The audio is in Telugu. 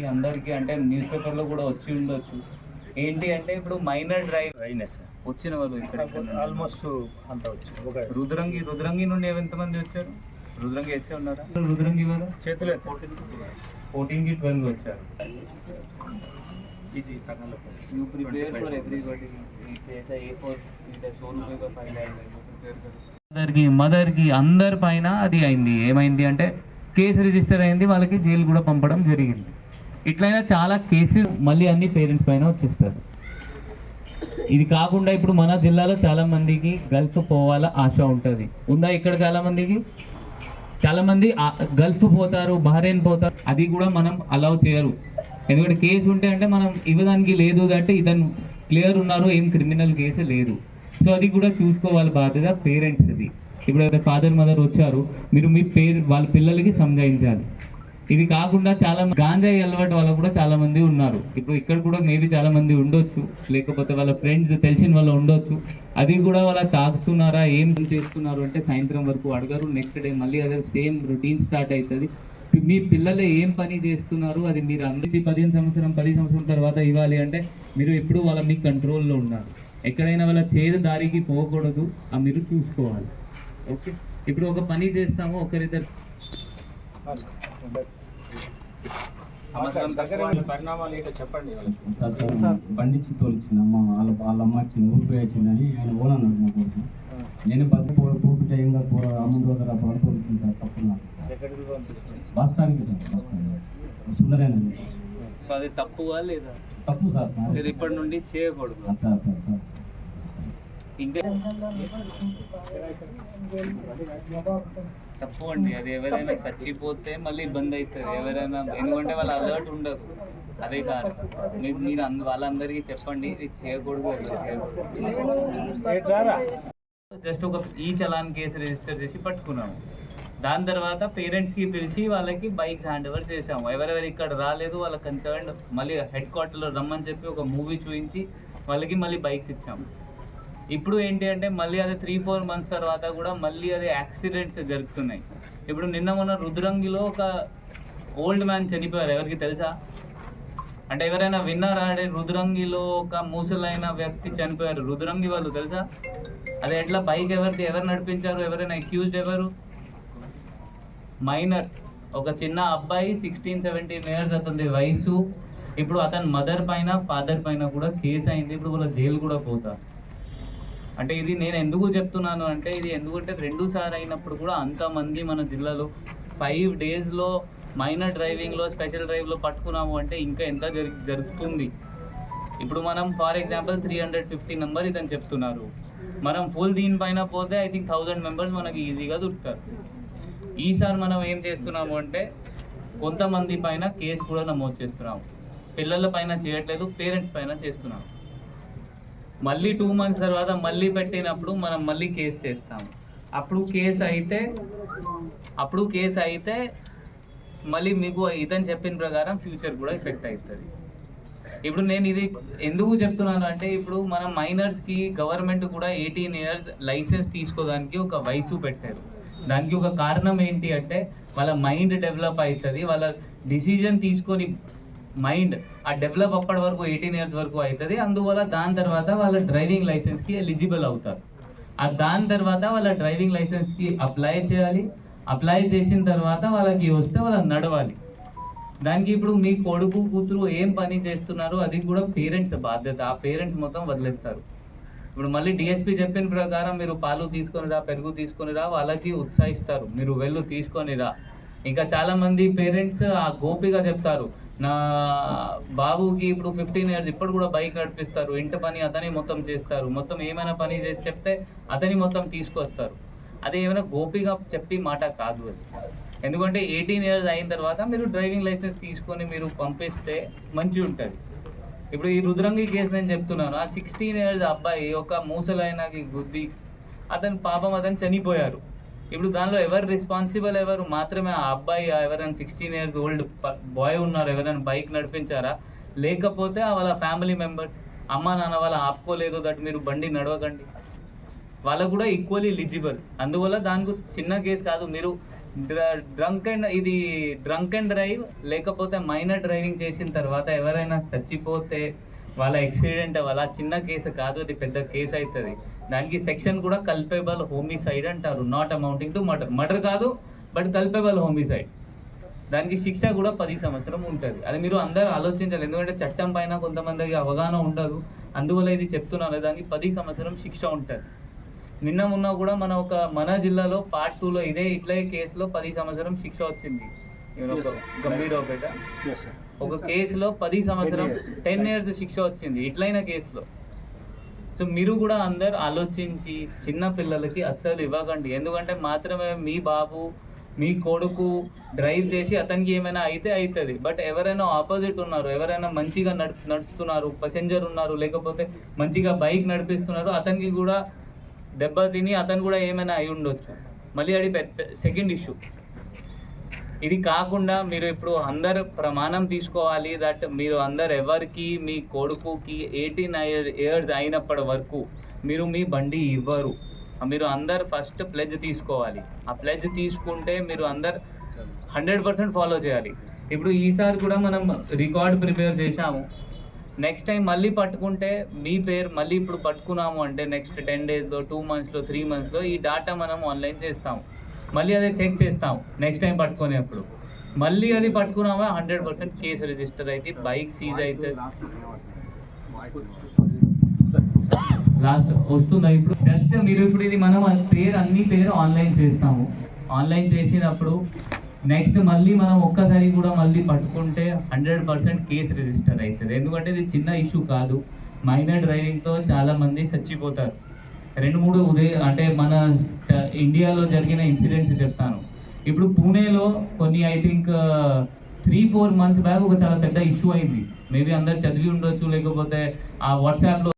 ఈ అందరికీ అంటే న్యూస్ పేపర్లో కూడా వచ్చి ఉండొచ్చు. ఏంటి అంటే ఇప్పుడు మైనర్ డ్రైవ్ అయినాయి సార్. వచ్చిన వాళ్ళు ఇక్కడ. ఆల్మోస్ట్ అంత వచ్చింది ఒక రుద్రంగి రుద్రంగి నుండి ఎంతమంది వచ్చారు? రుద్రంగి వేసే ఉన్నారా? రుద్రంగి వాళ్ళు చేతులు ఫోర్టీన్కి ట్వెల్వ్ వచ్చారు. ఇది Kurnool you prepare for everybody A four Sonu five మదర్కి మదర్కి అందరి పైన అది అయింది. ఏమైంది అంటే కేసు రిజిస్టర్ అయింది వాళ్ళకి జైలు కూడా పంపడం జరిగింది. ఇట్లయినా చాలా కేసెస్ మళ్ళీ అన్ని పేరెంట్స్ పైన వచ్చేస్తారు. ఇది కాకుండా ఇప్పుడు మన జిల్లాలో చాలా మందికి గల్ఫ్ పోవాల ఆశ ఉంటుంది. ఉందా ఇక్కడ చాలా మందికి? చాలా మంది గల్ఫ్ పోతారు బహ్రెయిన్ పోతారు అది కూడా మనం అలౌ చేయరు. ఎందుకంటే కేసు ఉంటే అంటే మనం ఇవ్వడానికి లేదు అంటే ఇతను క్లియర్ ఉన్నారు ఏం క్రిమినల్ కేసు లేదు. సో అది కూడా చూసుకోవాలి బాధ్యత పేరెంట్స్ది. ఇప్పుడు అయితే ఫాదర్ మదర్ వచ్చారు మీరు మీ పేరు వాళ్ళ పిల్లలకి సంజాయించాలి. ఇవి కాకుండా చాలా గాంజాయి అలవాటు వాళ్ళు కూడా చాలా మంది ఉన్నారు. ఇప్పుడు ఇక్కడ కూడా మేబీ చాలా మంది ఉండొచ్చు. లేకపోతే వాళ్ళ ఫ్రెండ్స్ తెలిసిన వాళ్ళు ఉండొచ్చు. అది కూడా వాళ్ళ తాగుతున్నారా ఏం చేస్తున్నారు అంటే సాయంత్రం వరకు అడగరు. నెక్స్ట్ డే మళ్ళీ అదే సేమ్ రొటీన్ స్టార్ట్ అవుతుంది మీ పిల్లలు ఏం పని చేస్తున్నారు అది మీరు అందరికీ పదిహేను సంవత్సరం పది సంవత్సరం తర్వాత ఇవ్వాలి అంటే మీరు ఎప్పుడు వాళ్ళ మీ కంట్రోల్లో ఉన్నారు ఎక్కడైనా వాళ్ళ చేదు దారికి పోకూడదు. ఆ మీరు చూసుకోవాలి. ఓకే? ఇప్పుడు ఒక పని చేస్తాము ఒకరిద్దరు. దగ్గర పరిణామాలు ఏంటో చెప్పండి వాళ్ళకి. సార్ సార్ పండించి తోలిచ్చిన అమ్మ వాళ్ళ వాళ్ళ అమ్మ వచ్చింది ఊపిరి వచ్చిందని ఆయన ఓన్ అన్నాడు మా కొడుకు. నేను బస్సు పో పూర్తి కాదు పోరా అమ్మ రోజు పొలం తోలిచ్చింది సార్ తప్పు నాకు ఎక్కడికి పంపిస్తుంది బస్ స్టాండ్కి సార్ బస్ స్టాండ్. అది తప్పువా లేదా? తప్పు సార్. మీరు ఇప్పటి నుండి చేయకూడదు. Sir sir sir. ఇంకా అది ఎవరైనా చచ్చిపోతే మళ్ళీ ఇబ్బంది అవుతుంది. ఎవరైనా ఎందుకంటే వాళ్ళ అలర్ట్ ఉండదు. అదే కాదు మీరు మీరు అంద వాళ్ళందరికీ చెప్పండి. ఇది చేయకూడదు జస్ట్ ఒక ఈ చలాన్ కేసు రిజిస్టర్ చేసి పట్టుకున్నాము. దాని తర్వాత పేరెంట్స్కి పిలిచి వాళ్ళకి బైక్స్ హ్యాండ్ ఓవర్ చేసాము ఎవరెవరు ఇక్కడ రాలేదు వాళ్ళ కన్సర్న్ మళ్ళీ హెడ్ క్వార్టర్లో రమ్మని చెప్పి ఒక మూవీ చూపించి వాళ్ళకి మళ్ళీ బైక్స్ ఇచ్చాము. ఇప్పుడు ఏంటి అంటే మళ్ళీ అది త్రీ ఫోర్ మంత్స్ తర్వాత కూడా మళ్ళీ అది యాక్సిడెంట్స్ జరుగుతున్నాయి. ఇప్పుడు నిన్న మొన్న రుద్రంగిలో ఒక ఓల్డ్ మ్యాన్ చనిపోయారు. ఎవరికి తెలుసా? అంటే ఎవరైనా విన్నారా? అంటే రుద్రంగిలో ఒక మూసలైన వ్యక్తి చనిపోయారు. రుద్రంగి వాళ్ళు తెలుసా? అది ఎట్లా బైక్ ఎవరిది ఎవరు నడిపించారు? ఎవరైనా అక్యూజ్డ్ ఎవరు? మైనర్. ఒక చిన్న అబ్బాయి సిక్స్టీన్ సెవెంటీన్ ఇయర్స్ అతని వయసు. ఇప్పుడు అతని మదర్ పైన ఫాదర్ పైన కూడా కేసు అయింది. ఇప్పుడు వాళ్ళ జైలు కూడా పోతారు. అంటే ఇది నేను ఎందుకు చెప్తున్నాను అంటే ఇది ఎందుకంటే రెండు సార్ అయినప్పుడు కూడా అంతమంది మన జిల్లాలో ఫైవ్ డేస్లో మైనర్ డ్రైవింగ్లో స్పెషల్ డ్రైవ్లో పట్టుకున్నాము అంటే ఇంకా ఎంత జరి జరుగుతుంది. ఇప్పుడు మనం for example three hundred fifty number ఇదని చెప్తున్నారు. మనం ఫుల్ దీనిపైన పోతే ఐ థింక్ థౌజండ్ మెంబర్స్ మనకి ఈజీగా దొరుకుతారు. ఈసారి మనం ఏం చేస్తున్నాము అంటే కొంతమంది పైన కేసు కూడా నమోదు చేస్తున్నాము. పిల్లల పైన చేయట్లేదు పేరెంట్స్ పైన చేస్తున్నాము. మళ్ళీ టూ మంత్స్ తర్వాత మళ్ళీ పెట్టినప్పుడు మనం మళ్ళీ కేసు చేస్తాము. అప్పుడు కేసు అయితే అప్పుడు కేసు అయితే మళ్ళీ మీకు ఇదని చెప్పిన ప్రకారం ఫ్యూచర్ కూడా ఎఫెక్ట్ అవుతుంది ఇప్పుడు నేను ఇది ఎందుకు చెప్తున్నాను అంటే ఇప్పుడు మనం మైనర్స్కి గవర్నమెంట్ కూడా ఎయిటీన్ ఇయర్స్ లైసెన్స్ తీసుకోవడానికి ఒక వయసు పెట్టారు. దానికి ఒక కారణం ఏంటి అంటే వాళ్ళ మైండ్ డెవలప్ అవుతుంది వాళ్ళ డిసిజన్ తీసుకొని మైండ్ ఆ డెవలప్ అప్పటి వరకు ఎయిటీన్ ఇయర్స్ వరకు అవుతుంది అందువల్ల దాని తర్వాత వాళ్ళ డ్రైవింగ్ లైసెన్స్కి ఎలిజిబుల్ అవుతారు. ఆ దాని తర్వాత వాళ్ళ డ్రైవింగ్ లైసెన్స్కి అప్లై చేయాలి. అప్లై చేసిన తర్వాత వాళ్ళకి వస్తే వాళ్ళు నడవాలి. దానికి ఇప్పుడు మీ కొడుకు కూతురు ఏం పని చేస్తున్నారు? అది కూడా పేరెంట్స్ బాధ్యత. ఆ పేరెంట్స్ మొత్తం వదిలేస్తారు. ఇప్పుడు మళ్ళీ డిఎస్పీ చెప్పిన ప్రకారం మీరు పాలు తీసుకొని రా పెరుగు తీసుకొని రా వాళ్ళకి ఉత్సాహిస్తారు. మీరు వెళ్ళు తీసుకొని రా. ఇంకా చాలామంది పేరెంట్స్ ఆ గోపిగా చెప్తారు. నా బాబుకి ఇప్పుడు ఫిఫ్టీన్ ఇయర్స్ ఇప్పుడు కూడా బైక్ నడిపిస్తారు. ఇంటి పని అతని మొత్తం చేస్తారు. మొత్తం ఏమైనా పని చేసి చెప్తే అతని మొత్తం తీసుకొస్తారు. అది ఏమైనా గోపిగా చెప్పి మాట కాదు అది. ఎందుకంటే ఎయిటీన్ ఇయర్స్ అయిన తర్వాత మీరు డ్రైవింగ్ లైసెన్స్ తీసుకొని మీరు పంపిస్తే మంచి ఉంటుంది. ఇప్పుడు ఈ రుద్రంగి కేసు నేను చెప్తున్నాను. ఆ సిక్స్టీన్ ఇయర్స్ అబ్బాయి ఒక మూసలైనకి గుద్ది అతని పాపం అతను చనిపోయారు. ఇప్పుడు దానిలో ఎవరు రెస్పాన్సిబుల్ ఎవరు? మాత్రమే ఆ అబ్బాయి ఆ ఎవరైనా సిక్స్టీన్ ఇయర్స్ ఓల్డ్ బాయ్ ఉన్నారు ఎవరైనా బైక్ నడిపించారా? లేకపోతే వాళ్ళ ఫ్యామిలీ మెంబర్స్ అమ్మ నాన్న వాళ్ళ ఆపుకోలేదు దట్ మీరు బండి నడవకండి. వాళ్ళకు కూడా ఈక్వల్లీ ఎలిజిబుల్ అందువల్ల దానికి చిన్న కేసు కాదు మీరు డ్రంక్ అండ్ ఇది డ్రంక్ అండ్ డ్రైవ్ లేకపోతే మైనర్ డ్రైవింగ్ చేసిన తర్వాత ఎవరైనా చచ్చిపోతే వాళ్ళ యాక్సిడెంట్ వాళ్ళ చిన్న కేసు కాదు అది పెద్ద కేసు అవుతుంది. దానికి సెక్షన్ కూడా కల్పేబల్ హోమిసైడ్ అంటారు. Not amounting to murder murder కాదు బట్ కల్పేబల్ హోమిసైడ్ దానికి శిక్ష కూడా పది సంవత్సరం ఉంటుంది. అది మీరు అందరూ ఆలోచించాలి. ఎందుకంటే చట్టం పైన కొంతమందికి అవగాహన ఉండదు. అందువల్ల ఇది చెప్తున్నాను. దానికి పది సంవత్సరం శిక్ష ఉంటుంది. నిన్న మొన్న కూడా మన ఒక మన జిల్లాలో పార్ట్ టూలో ఇదే ఇట్లే కేసులో పది సంవత్సరం శిక్ష వచ్చింది. ఒక కేసులో పది సంవత్సరం టెన్ ఇయర్స్ శిక్ష వచ్చింది ఇట్లైన కేసులో. సో మీరు కూడా అందరు ఆలోచించి చిన్న పిల్లలకి అస్సలు ఇవ్వకండి. ఎందుకంటే మాత్రమే మీ బాబు మీ కొడుకు డ్రైవ్ చేసి అతనికి ఏమైనా అయితే అవుతుంది బట్ ఎవరైనా ఆపోజిట్ ఉన్నారు ఎవరైనా మంచిగా నడు నడుస్తున్నారు ప్యాసింజర్ ఉన్నారు లేకపోతే మంచిగా బైక్ నడిపిస్తున్నారు అతనికి కూడా దెబ్బ తిని అతను కూడా ఏమైనా అయి ఉండొచ్చు. మళ్ళీ అది పెద్ద సెకండ్ ఇష్యూ ఇది కాకుండా మీరు ఇప్పుడు అందరు ప్రమాణం తీసుకోవాలి దట్ మీరు అందరు ఎవరికి మీ కొడుకుకి ఎయిటీన్ ఇయర్స్ అయినప్పటి వరకు మీరు మీ బండి ఇవ్వరు. మీరు అందరు ఫస్ట్ ప్లెజ్ తీసుకోవాలి. ఆ ప్లెజ్ తీసుకుంటే మీరు అందరు హండ్రెడ్ పర్సెంట్ ఫాలో చేయాలి. ఇప్పుడు ఈసారి కూడా మనం రికార్డ్ ప్రిపేర్ చేశాము. నెక్స్ట్ టైం మళ్ళీ పట్టుకుంటే మీ పేరు మళ్ళీ ఇప్పుడు పట్టుకున్నాము అంటే నెక్స్ట్ టెన్ డేస్లో టూ మంత్స్లో త్రీ మంత్స్లో ఈ డాటా మనం ఆన్లైన్ చేస్తాము. మళ్ళీ అదే చెక్ చేస్తాం. నెక్స్ట్ టైం పట్టుకునేప్పుడు. మళ్ళీ అది పట్టుకున్నామా? హండ్రెడ్ పర్సెంట్ కేసు రిజిస్టర్ అయితే బైక్ సీజ్ అయితే. లాస్ట్ వస్తుందా ఇప్పుడు? జస్ట్ మీరు ఇప్పుడు ఇది మనం పేరు అన్ని పేరు ఆన్లైన్ చేస్తాము. ఆన్లైన్ చేసినప్పుడు నెక్స్ట్ మళ్ళీ మనం ఒక్కసారి కూడా మళ్ళీ పట్టుకుంటే హండ్రెడ్ పర్సెంట్ కేసు రిజిస్టర్ అవుతుంది. ఎందుకంటే ఇది చిన్న ఇష్యూ కాదు. మైనర్ డ్రైవింగ్తో చాలా మంది చచ్చిపోతారు. రెండు మూడు ఉదయం అంటే మన ఇండియాలో జరిగిన ఇన్సిడెంట్స్ చెప్తాను. ఇప్పుడు పూణేలో కొన్ని I think three four months back ఒక చాలా పెద్ద ఇష్యూ అయింది. మేబీ అందరు చదివి ఉండొచ్చు లేకపోతే ఆ వాట్సాప్లో